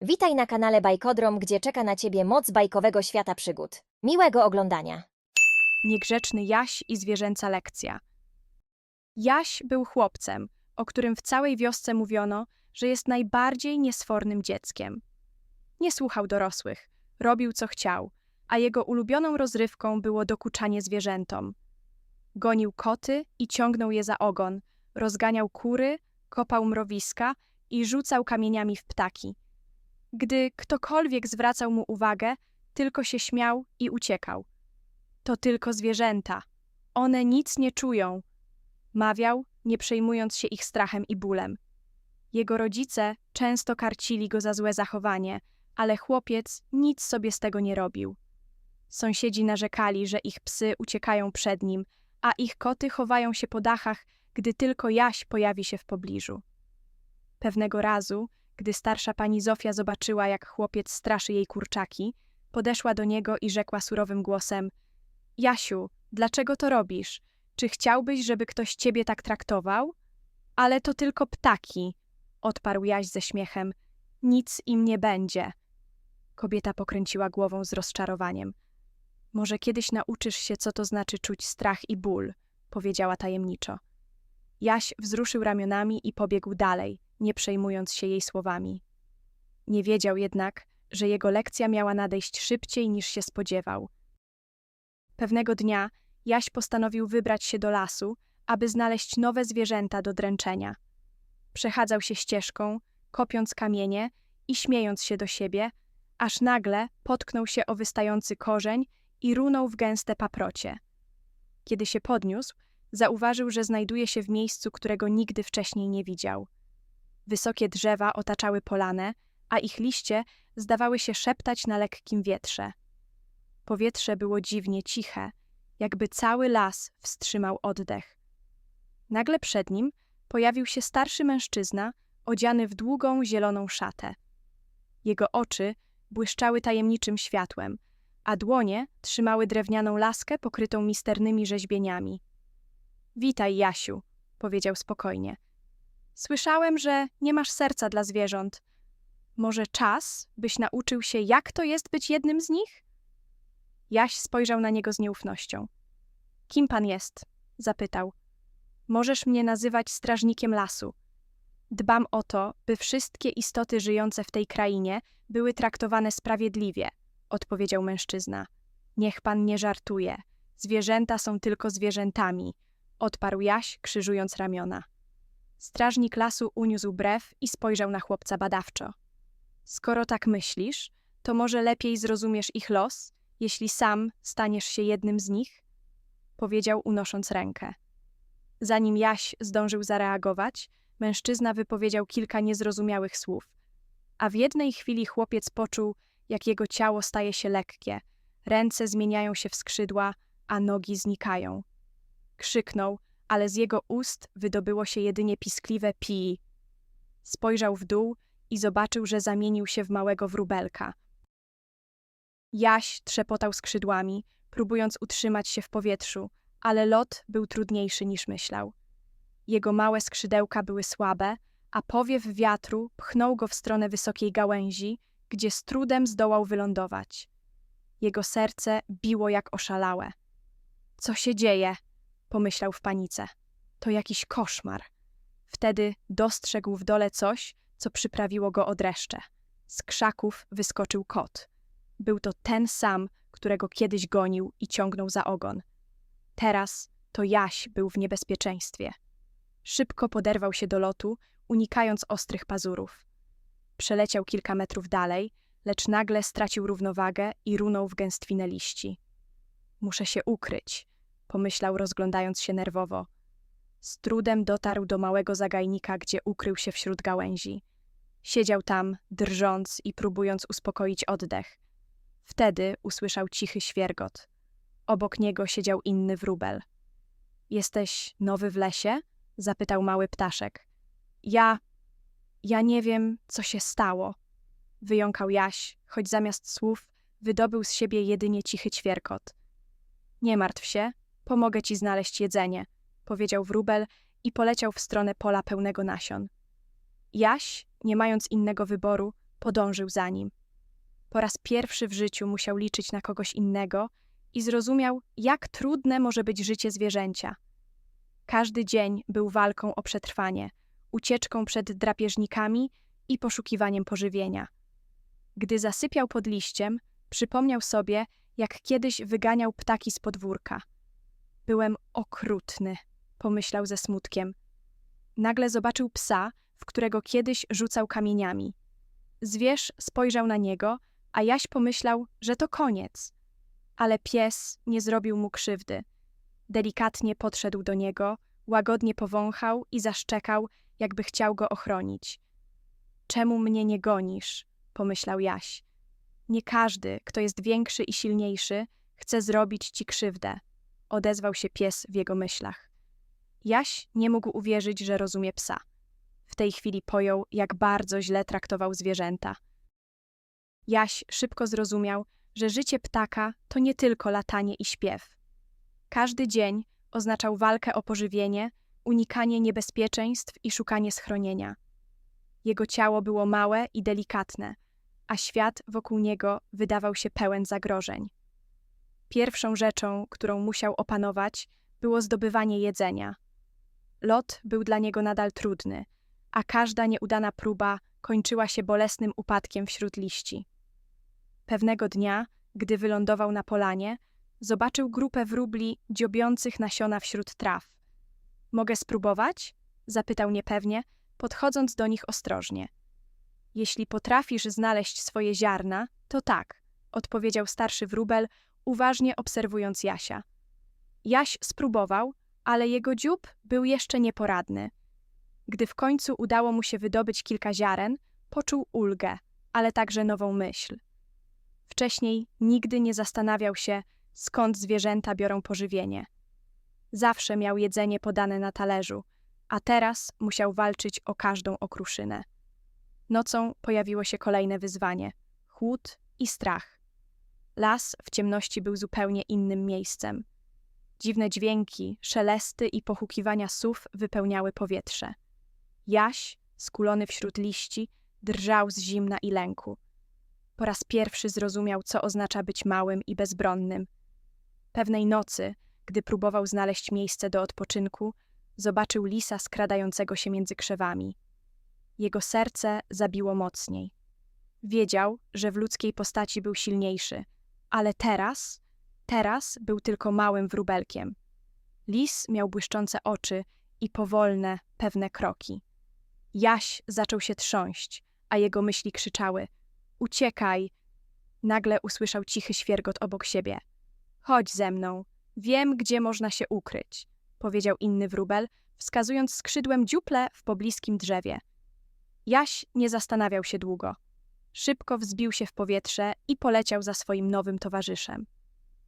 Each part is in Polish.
Witaj na kanale Bajkodrom, gdzie czeka na ciebie moc bajkowego świata przygód. Miłego oglądania. Niegrzeczny Jaś i zwierzęca lekcja. Jaś był chłopcem, o którym w całej wiosce mówiono, że jest najbardziej niesfornym dzieckiem. Nie słuchał dorosłych, robił co chciał, a jego ulubioną rozrywką było dokuczanie zwierzętom. Gonił koty i ciągnął je za ogon, rozganiał kury, kopał mrowiska i rzucał kamieniami w ptaki. Gdy ktokolwiek zwracał mu uwagę, tylko się śmiał i uciekał. To tylko zwierzęta. One nic nie czują. Mawiał, nie przejmując się ich strachem i bólem. Jego rodzice często karcili go za złe zachowanie, ale chłopiec nic sobie z tego nie robił. Sąsiedzi narzekali, że ich psy uciekają przed nim, a ich koty chowają się po dachach, gdy tylko Jaś pojawi się w pobliżu. Pewnego razu, gdy starsza pani Zofia zobaczyła, jak chłopiec straszy jej kurczaki, podeszła do niego i rzekła surowym głosem: Jasiu, dlaczego to robisz? Czy chciałbyś, żeby ktoś ciebie tak traktował? Ale to tylko ptaki, odparł Jaś ze śmiechem. Nic im nie będzie. Kobieta pokręciła głową z rozczarowaniem. Może kiedyś nauczysz się, co to znaczy czuć strach i ból, powiedziała tajemniczo. Jaś wzruszył ramionami i pobiegł dalej, nie przejmując się jej słowami. Nie wiedział jednak, że jego lekcja miała nadejść szybciej niż się spodziewał. Pewnego dnia Jaś postanowił wybrać się do lasu, aby znaleźć nowe zwierzęta do dręczenia. Przechadzał się ścieżką, kopiąc kamienie i śmiejąc się do siebie, aż nagle potknął się o wystający korzeń i runął w gęste paprocie. Kiedy się podniósł, zauważył, że znajduje się w miejscu, którego nigdy wcześniej nie widział. Wysokie drzewa otaczały polanę, a ich liście zdawały się szeptać na lekkim wietrze. Powietrze było dziwnie ciche, jakby cały las wstrzymał oddech. Nagle przed nim pojawił się starszy mężczyzna, odziany w długą, zieloną szatę. Jego oczy błyszczały tajemniczym światłem, a dłonie trzymały drewnianą laskę pokrytą misternymi rzeźbieniami. Witaj, Jasiu, powiedział spokojnie. Słyszałem, że nie masz serca dla zwierząt. Może czas, byś nauczył się, jak to jest być jednym z nich? Jaś spojrzał na niego z nieufnością. Kim pan jest? zapytał. Możesz mnie nazywać strażnikiem lasu. Dbam o to, by wszystkie istoty żyjące w tej krainie były traktowane sprawiedliwie, odpowiedział mężczyzna. Niech pan nie żartuje. Zwierzęta są tylko zwierzętami, odparł Jaś, krzyżując ramiona. Strażnik lasu uniósł brew i spojrzał na chłopca badawczo. Skoro tak myślisz, to może lepiej zrozumiesz ich los, jeśli sam staniesz się jednym z nich? Powiedział, unosząc rękę. Zanim Jaś zdążył zareagować, mężczyzna wypowiedział kilka niezrozumiałych słów. A w jednej chwili chłopiec poczuł, jak jego ciało staje się lekkie, ręce zmieniają się w skrzydła, a nogi znikają. Krzyknął, ale z jego ust wydobyło się jedynie piskliwe pi. Spojrzał w dół i zobaczył, że zamienił się w małego wróbelka. Jaś trzepotał skrzydłami, próbując utrzymać się w powietrzu, ale lot był trudniejszy niż myślał. Jego małe skrzydełka były słabe, a powiew wiatru pchnął go w stronę wysokiej gałęzi, gdzie z trudem zdołał wylądować. Jego serce biło jak oszalałe. Co się dzieje? Pomyślał w panice. To jakiś koszmar. Wtedy dostrzegł w dole coś, co przyprawiło go o dreszcze. Z krzaków wyskoczył kot. Był to ten sam, którego kiedyś gonił i ciągnął za ogon. Teraz to Jaś był w niebezpieczeństwie. Szybko poderwał się do lotu, unikając ostrych pazurów. Przeleciał kilka metrów dalej, lecz nagle stracił równowagę i runął w gęstwinę liści. Muszę się ukryć, pomyślał, rozglądając się nerwowo. Z trudem dotarł do małego zagajnika, gdzie ukrył się wśród gałęzi. Siedział tam, drżąc i próbując uspokoić oddech. Wtedy usłyszał cichy świergot. Obok niego siedział inny wróbel. Jesteś nowy w lesie? zapytał mały ptaszek. Ja. Ja nie wiem, co się stało. Wyjąkał Jaś, choć zamiast słów wydobył z siebie jedynie cichy ćwierkot. Nie martw się, pomogę ci znaleźć jedzenie, powiedział wróbel i poleciał w stronę pola pełnego nasion. Jaś, nie mając innego wyboru, podążył za nim. Po raz pierwszy w życiu musiał liczyć na kogoś innego i zrozumiał, jak trudne może być życie zwierzęcia. Każdy dzień był walką o przetrwanie, ucieczką przed drapieżnikami i poszukiwaniem pożywienia. Gdy zasypiał pod liściem, przypomniał sobie, jak kiedyś wyganiał ptaki z podwórka. Byłem okrutny, pomyślał ze smutkiem. Nagle zobaczył psa, w którego kiedyś rzucał kamieniami. Zwierz spojrzał na niego, a Jaś pomyślał, że to koniec. Ale pies nie zrobił mu krzywdy. Delikatnie podszedł do niego, łagodnie powąchał i zaszczekał, jakby chciał go ochronić. Czemu mnie nie gonisz? pomyślał Jaś. Nie każdy, kto jest większy i silniejszy, chce zrobić ci krzywdę. Odezwał się pies w jego myślach. Jaś nie mógł uwierzyć, że rozumie psa. W tej chwili pojął, jak bardzo źle traktował zwierzęta. Jaś szybko zrozumiał, że życie ptaka to nie tylko latanie i śpiew. Każdy dzień oznaczał walkę o pożywienie, unikanie niebezpieczeństw i szukanie schronienia. Jego ciało było małe i delikatne, a świat wokół niego wydawał się pełen zagrożeń. Pierwszą rzeczą, którą musiał opanować, było zdobywanie jedzenia. Lot był dla niego nadal trudny, a każda nieudana próba kończyła się bolesnym upadkiem wśród liści. Pewnego dnia, gdy wylądował na polanie, zobaczył grupę wróbli dziobiących nasiona wśród traw. Mogę spróbować? zapytał niepewnie, podchodząc do nich ostrożnie. Jeśli potrafisz znaleźć swoje ziarna, to tak, odpowiedział starszy wróbel, uważnie obserwując Jasia. Jaś spróbował, ale jego dziób był jeszcze nieporadny. Gdy w końcu udało mu się wydobyć kilka ziaren, poczuł ulgę, ale także nową myśl. Wcześniej nigdy nie zastanawiał się, skąd zwierzęta biorą pożywienie. Zawsze miał jedzenie podane na talerzu, a teraz musiał walczyć o każdą okruszynę. Nocą pojawiło się kolejne wyzwanie chłód i strach. Las w ciemności był zupełnie innym miejscem. Dziwne dźwięki, szelesty i pochukiwania sów wypełniały powietrze. Jaś, skulony wśród liści, drżał z zimna i lęku. Po raz pierwszy zrozumiał, co oznacza być małym i bezbronnym. Pewnej nocy, gdy próbował znaleźć miejsce do odpoczynku, zobaczył lisa skradającego się między krzewami. Jego serce zabiło mocniej. Wiedział, że w ludzkiej postaci był silniejszy, ale teraz, teraz był tylko małym wróbelkiem. Lis miał błyszczące oczy i powolne, pewne kroki. Jaś zaczął się trząść, a jego myśli krzyczały: Uciekaj! Nagle usłyszał cichy świergot obok siebie. Chodź ze mną, wiem, gdzie można się ukryć, powiedział inny wróbel, wskazując skrzydłem dziuple w pobliskim drzewie. Jaś nie zastanawiał się długo. Szybko wzbił się w powietrze i poleciał za swoim nowym towarzyszem.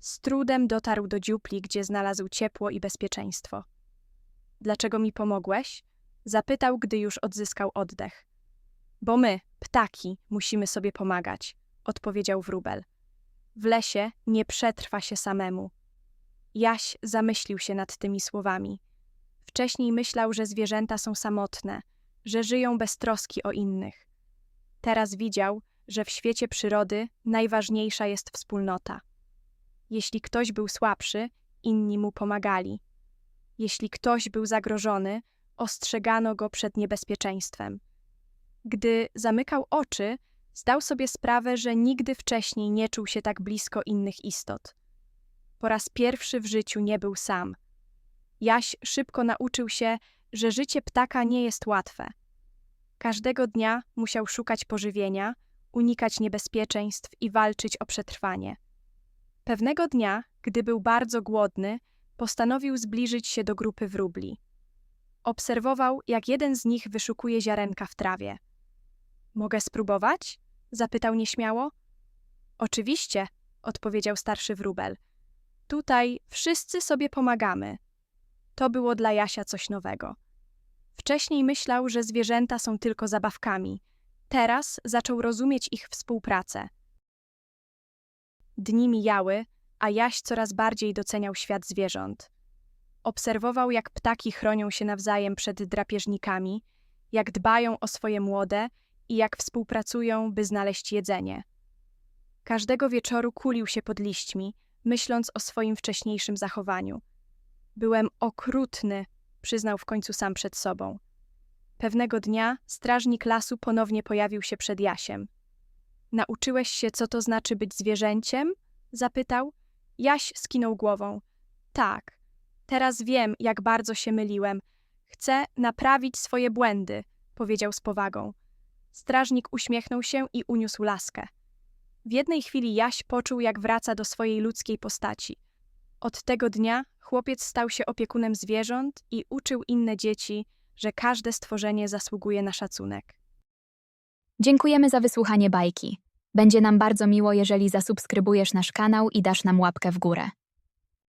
Z trudem dotarł do dziupli, gdzie znalazł ciepło i bezpieczeństwo. Dlaczego mi pomogłeś? Zapytał, gdy już odzyskał oddech. Bo my, ptaki, musimy sobie pomagać, odpowiedział wróbel. W lesie nie przetrwa się samemu. Jaś zamyślił się nad tymi słowami. Wcześniej myślał, że zwierzęta są samotne, że żyją bez troski o innych. Teraz widział, że w świecie przyrody najważniejsza jest wspólnota. Jeśli ktoś był słabszy, inni mu pomagali. Jeśli ktoś był zagrożony, ostrzegano go przed niebezpieczeństwem. Gdy zamykał oczy, zdał sobie sprawę, że nigdy wcześniej nie czuł się tak blisko innych istot. Po raz pierwszy w życiu nie był sam. Jaś szybko nauczył się, że życie ptaka nie jest łatwe. Każdego dnia musiał szukać pożywienia, unikać niebezpieczeństw i walczyć o przetrwanie. Pewnego dnia, gdy był bardzo głodny, postanowił zbliżyć się do grupy wróbli. Obserwował, jak jeden z nich wyszukuje ziarenka w trawie. Mogę spróbować? zapytał nieśmiało. Oczywiście, odpowiedział starszy wróbel. Tutaj wszyscy sobie pomagamy. To było dla Jasia coś nowego. Wcześniej myślał, że zwierzęta są tylko zabawkami. Teraz zaczął rozumieć ich współpracę. Dni mijały, a Jaś coraz bardziej doceniał świat zwierząt. Obserwował, jak ptaki chronią się nawzajem przed drapieżnikami, jak dbają o swoje młode i jak współpracują, by znaleźć jedzenie. Każdego wieczoru kulił się pod liśćmi, myśląc o swoim wcześniejszym zachowaniu. Byłem okrutny, przyznał w końcu sam przed sobą. Pewnego dnia strażnik lasu ponownie pojawił się przed Jasiem. Nauczyłeś się, co to znaczy być zwierzęciem? zapytał. Jaś skinął głową. Tak, teraz wiem, jak bardzo się myliłem. Chcę naprawić swoje błędy, powiedział z powagą. Strażnik uśmiechnął się i uniósł laskę. W jednej chwili Jaś poczuł, jak wraca do swojej ludzkiej postaci. Od tego dnia chłopiec stał się opiekunem zwierząt i uczył inne dzieci, że każde stworzenie zasługuje na szacunek. Dziękujemy za wysłuchanie bajki. Będzie nam bardzo miło, jeżeli zasubskrybujesz nasz kanał i dasz nam łapkę w górę.